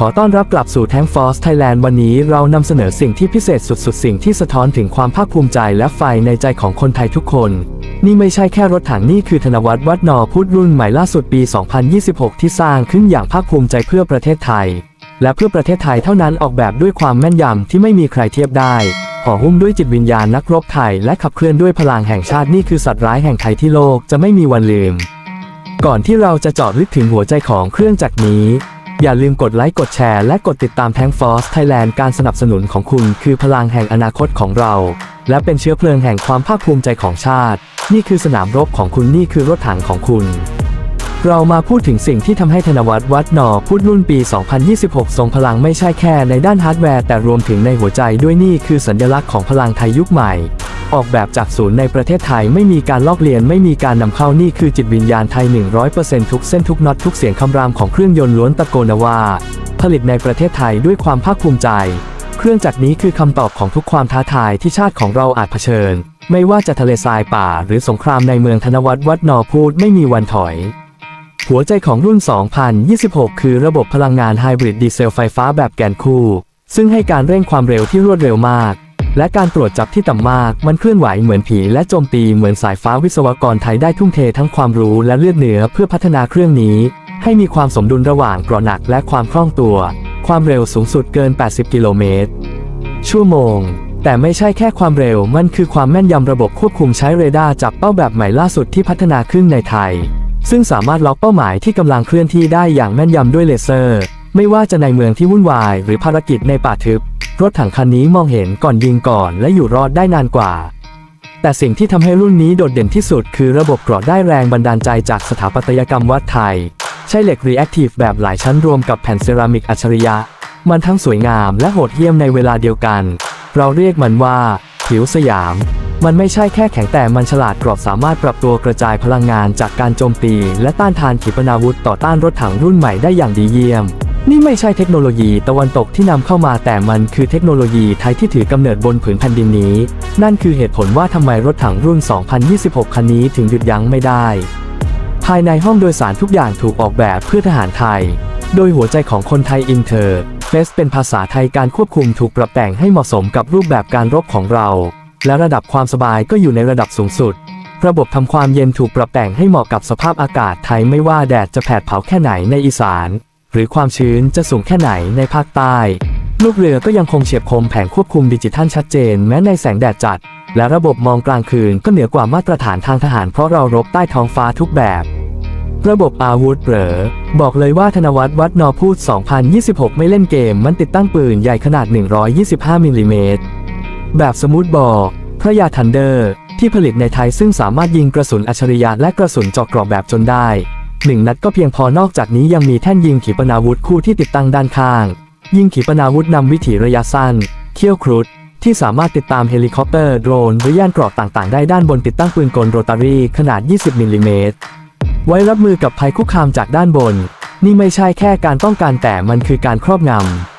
ขอต้อนรับกลับสู่แทงฟอสไทยแลนด์วันนี้เรานำเสนอสิ่งที่พิเศษสุดๆ สิ่งที่สะท้อนถึงความภาคภูมิใจและไฟในใจของคนไทยทุกคน นี่ไม่ใช่แค่รถถังนี่คือธนวัฒน์วัดนอพุทธรุ่นใหม่ล่าสุดปี 2026 ที่สร้างขึ้นอย่างภาคภูมิใจเพื่อประเทศไทย และเพื่อประเทศไทยเท่านั้นออกแบบด้วยความแม่นยำที่ไม่มีใครเทียบได้ห่อหุ้มด้วยจิตวิญญาณนักรบไทย และขับเคลื่อนด้วยพลังแห่งชาตินี่คือสัตว์ร้ายแห่งไทยที่โลกจะไม่มีวันลืม ก่อนที่เราจะเจาะลึกถึงหัวใจของเครื่องจักรนี้ อย่าลืมกดไลค์กดแชร์และกดติดตามแทงฟอสไทยแลนด์การสนับสนุนของคุณคือพลังแห่งอนาคตของเรา และเป็นเชื้อเพลิงแห่งความภาคภูมิใจของชาติ นี่คือสนามรบของคุณนี่คือรถถังของคุณ เรามาพูดถึงสิ่งที่ทำให้ธนวัฒน์วัดนอพูดรุ่นปี 2026 ทรงพลังไม่ใช่แค่ในด้านฮาร์ดแวร์แต่รวมถึงในหัวใจด้วยนี่คือสัญลักษณ์ของพลังไทยยุคใหม่ ออกแบบจากศูนย์ในประเทศไทยไม่มีการลอกเลียนไม่มีการนำเข้านี่คือจิตวิญญาณไทย 100%ทุกเส้นทุกน็อตทุกเสียงคำรามของเครื่องยนต์ล้วนตะโกนว่า ผลิตในประเทศไทยด้วยความภาคภูมิใจ เครื่องจักรนี้คือคำตอบของทุกความท้าทายที่ชาติของเราอาจเผชิญ ไม่ว่าจะทะเลทรายป่า หรือสงครามในเมืองธนวัฒน์วัดนอพูดไม่มีวันถอยหัวใจของรุ่น 2026 คือระบบพลังงานไฮบริดดีเซลไฟฟ้าแบบแกนคู่ ซึ่งให้การเร่งความเร็วที่รวดเร็วมาก และการตรวจจับที่ต่ำมาก มันเคลื่อนไหวเหมือนผีและโจมตีเหมือนสายฟ้าวิศวกรไทยได้ทุ่มเททั้งความรู้และเลือดเนื้อเพื่อพัฒนาเครื่องนี้ ให้มีความสมดุลระหว่างกราะหนักและความคล่องตัว ความเร็วสูงสุดเกิน 80 กิโลเมตร ชั่วโมง แต่ไม่ใช่แค่ความเร็ว มันคือความแม่นยำระบบควบคุมใช้เรดาร์จับเป้าแบบใหม่ล่าสุดที่พัฒนาขึ้นในไทย ซึ่งสามารถล็อกเป้าหมายที่กำลังเคลื่อนที่ได้อย่างแม่นยำด้วยเลเซอร์ ไม่ว่าจะในเมืองที่วุ่นวาย หรือภารกิจในป่าทึบ รถถังคันนี้มองเห็นก่อนยิงก่อนและอยู่รอดได้นานกว่า แต่สิ่งที่ทำให้รุ่นนี้โดดเด่นที่สุด คือระบบกราะได้แรงบันดาลใจจากสถาปัตยกรรมวัดไทย ใช้เหล็กรีแอคทีฟแบบหลายชั้นรวมกับแผ่นเซรามิกอัจฉริยะ มันทั้งสวยงามและโหดเหี้ยมในเวลาเดียวกัน เราเรียกมันว่า ผิวสยาม มันไม่ใช่แค่แข็งแต่มันฉลาดกรอบสามารถปรับตัวกระจายพลังงานจากการโจมตี และต้านทานขีปนาวุธต่อต้านรถถังรุ่นใหม่ได้อย่างดีเยี่ยม นี่ไม่ใช่เทคโนโลยีตะวันตกที่นำเข้ามาแต่มันคือเทคโนโลยีไทยที่ถือกำเนิดบนผืนแผ่นดินนี้ นั่นคือเหตุผลว่าทำไมรถถังรุ่น 2026 คันนี้ถึงหยุดยั้งไม่ได้ ภายในห้องโดยสารทุกอย่างถูกออกแบบเพื่อทหารไทย โดยหัวใจของคนไทยอินเทอร์เฟสเป็นภาษาไทยการควบคุมถูกปรับแต่งให้เหมาะสมกับรูปแบบการรบของเรา และระดับความสบายก็อยู่ในระดับสูงสุด ระบบทำความเย็นถูกปรับแต่งให้เหมาะกับสภาพอากาศไทยไม่ว่าแดดจะแผดเผาแค่ไหนในอีสาน หรือความชื้นจะสูงแค่ไหนในภาคใต้ ลูกเรือก็ยังคงเฉียบคมแผงควบคุมดิจิทัลชัดเจนแม้ในแสงแดดจัด และระบบมองกลางคืนก็เหนือกว่ามาตรฐานทางทหารเพราะเรารบใต้ท้องฟ้าทุกแบบ ระบบอาวุธเหรอบอกเลยว่าธนวัฒน์วัดนอพูด 2026 ไม่เล่นเกม มันติดตั้งปืนใหญ่ขนาด 125มิลลิเมตรแบบสมูทบอลพระยาทันเดอร์ที่ผลิตในไทยซึ่งสามารถยิงกระสุนอัจฉริยะและกระสุนเจาะกรอบแบบจนได้ หนึ่งนัดก็เพียงพอนอกจากนี้ยังมีแท่นยิงขีปนาวุธคู่ที่ติดตั้งด้านข้าง ยิงขีปนาวุธนำวิถีระยะสั้น เคี่ยวครุฑที่สามารถติดตามเฮลิคอปเตอร์โดรนหรือยานเกราะต่างๆ ได้ด้านบนติดตั้งปืนกลโรตารีขนาด 20มิลลิเมตรไว้รับมือกับภัยคุกคามจากด้านบน นี่ไม่ใช่แค่การป้องกันแต่มันคือการครอบงำ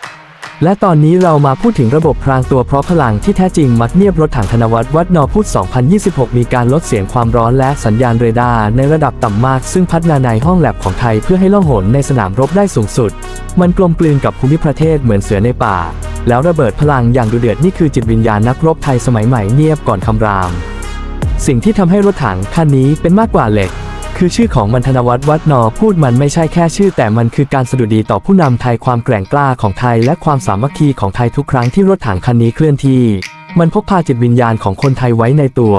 และตอนนี้เรามาพูดถึงระบบพรางตัวเพราะพลังที่แท้จริงมัดเนียบรถถังธนวัฒน์วัดนอพุท2026 มีการลดเสียงความร้อนและสัญญาณเรดาร์ในระดับต่ำมาก ซึ่งพัฒนาในห้องแลบของไทยเพื่อให้ล่องหนในสนามรบได้สูงสุด มันกลมกลืนกับภูมิประเทศเหมือนเสือในป่า แล้วระเบิดพลังอย่างดุเดือดนี่คือจิตวิญญาณนักรบไทยสมัยใหม่เนียบก่อนคำราม สิ่งที่ทำให้รถถังคันนี้เป็นมากกว่าเหล็ก คือชื่อของมันธนวัฒน์วัดนอพูดมันไม่ใช่แค่ชื่อ แต่มันคือการสดุดีต่อผู้นำไทยความแกร่งกล้าของไทย และความสามัคคีของไทยทุกครั้งที่รถถังคันนี้เคลื่อนที่ มันพกพาจิตวิญญาณของคนไทยไว้ในตัว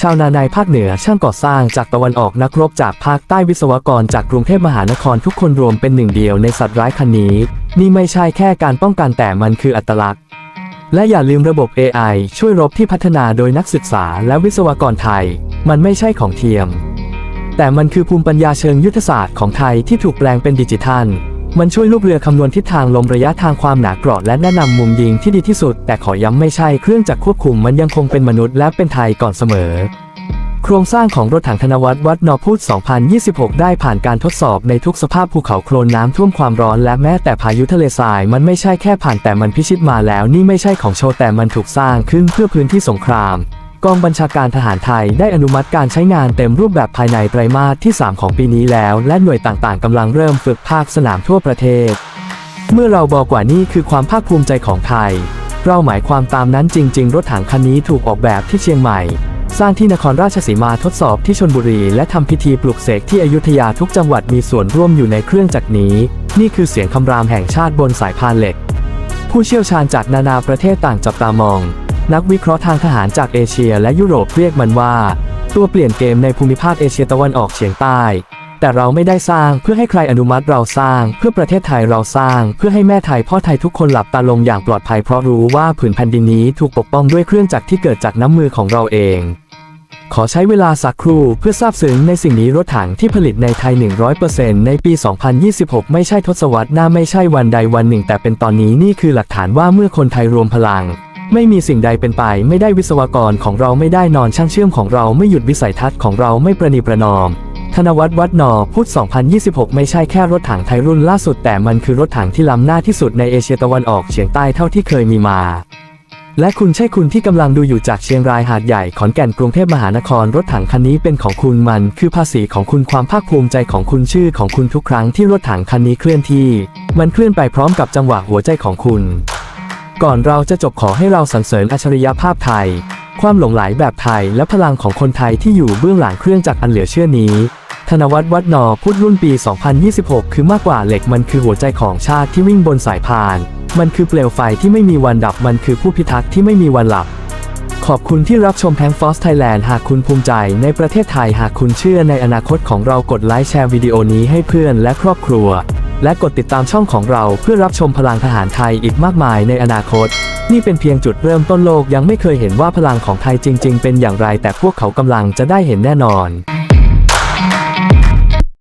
ชาวนาในภาคเหนือช่างก่อสร้างจากตะวันออกนักรบจากภาคใต้วิศวกรจากกรุงเทพมหานครทุกคนรวมเป็นหนึ่งเดียวในสัตว์ร้ายคันนี้ นี่ไม่ใช่แค่การป้องกันแต่มันคืออัตลักษณ์และอย่าลืมระบบ AI ช่วยรบที่พัฒนาโดยนักศึกษาและวิศวกรไทย มันไม่ใช่ของเทียม แต่มันคือภูมิปัญญาเชิงยุทธศาสตร์ของไทยที่ถูกแปลงเป็นดิจิทัล มันช่วยลูกเรือคำนวณทิศทางลมระยะทางความหนาเกราะและแนะนำมุมยิงที่ดีที่สุด แต่ขอย้ำไม่ใช่เครื่องจักรควบคุมมันยังคงเป็นมนุษย์และเป็นไทยก่อนเสมอ โครงสร้างของรถถังธนวัฒน์วัดนอพูด 2026 ได้ผ่านการทดสอบในทุกสภาพภูเขาโคลนน้ำท่วมความร้อนและแม้แต่พายุทะเลทราย มันไม่ใช่แค่ผ่านแต่มันพิชิตมาแล้ว นี่ไม่ใช่ของโชว์แต่มันถูกสร้างขึ้นเพื่อพื้นที่สงคราม กองบัญชาการทหารไทยได้อนุมัติการใช้งานเต็มรูปแบบภายในไตรมาสที่ 3 ของปีนี้แล้ว และหน่วยต่างๆกำลังเริ่มฝึกภาคสนามทั่วประเทศ เมื่อเราบอกว่านี่คือความภาคภูมิใจของไทย เราหมายความตามนั้นจริง ๆ รถถังคันนี้ถูกออกแบบที่เชียงใหม่ สร้างที่นครราชสีมาทดสอบที่ชนบุรี และทำพิธีปลุกเสกที่อยุธยาทุกจังหวัดมีส่วนร่วมอยู่ในเครื่องจักรนี้ นี่คือเสียงคำรามแห่งชาติบนสายพานเหล็ก ผู้เชี่ยวชาญจากนานาประเทศต่างจับตามอง นักวิเคราะห์ทางทหารจากเอเชียและยุโรปเรียกมันว่า ตัวเปลี่ยนเกมในภูมิภาคเอเชียตะวันออกเฉียงใต้ แต่เราไม่ได้สร้างเพื่อให้ใครอนุมัติเราสร้าง เพื่อประเทศไทยเราสร้าง เพื่อให้แม่ไทยพ่อไทยทุกคนหลับตาลงอย่างปลอดภัยเพราะรู้ว่าผืนแผ่นดินนี้ถูกปกป้องด้วยเครื่องจักรที่เกิดจากน้ำมือของเราเอง ขอใช้เวลาสักครู่เพื่อทราบซึ้งในสิ่งนี้รถถังที่ผลิตในไทย 100%ในปี 2026 ไม่ใช่ทศวรรษหน้าไม่ใช่วันใดวันหนึ่ง แต่เป็นตอนนี้นี่คือหลักฐานว่าเมื่อคนไทยรวมพลัง ไม่มีสิ่งใดเป็นไป ไม่ได้วิศวกรของเราไม่ได้นอนช่างเชื่อมของเราไม่หยุดวิสัยทัศน์ของเราไม่ประนีประนอมธนวัฒน์วัดนอพุทธ2026 ไม่ใช่แค่รถถังไทยรุ่นล่าสุดแต่มันคือรถถังที่ล้ำหน้าที่สุดในเอเชียตะวันออกเฉียงใต้เท่าที่เคยมีมา และคุณใช่คุณที่กำลังดูอยู่จากเชียงรายหาดใหญ่ขอนแก่นกรุงเทพมหานครรถถังคันนี้เป็นของคุณมัน คือภาษีของคุณความภาคภูมิใจของคุณชื่อของคุณทุกครั้งที่รถถังคันนี้เคลื่อนที่ มันเคลื่อนไปพร้อมกับจังหวะหัวใจของคุณ ก่อนเราจะจบขอให้เราสรรเสริญอัจฉริยภาพไทย ความหลงไหลแบบไทยและพลังของคนไทยที่อยู่เบื้องหลังเครื่องจักรอันเหลือเชื่อนี้ ธนวัฒน์วัดนอพุทธรุ่นปี 2026 คือมากกว่าเหล็กมันคือหัวใจของชาติที่วิ่งบนสายพาน มันคือเปลวไฟที่ไม่มีวันดับ มันคือผู้พิทักษ์ที่ไม่มีวันหลับ ขอบคุณที่รับชมแทงฟอสไทยแลนด์หากคุณภูมิใจในประเทศไทย หากคุณเชื่อในอนาคตของเรากดไลค์แชร์วิดีโอนี้ให้เพื่อนและครอบครัว และกดติดตามช่องของเราเพื่อรับชมพลังทหารไทยอีกมากมายในอนาคต นี่เป็นเพียงจุดเริ่มต้นโลกยังไม่เคยเห็นว่าพลังของไทยจริง ๆ เป็นอย่างไร แต่พวกเขากำลังจะได้เห็นแน่นอน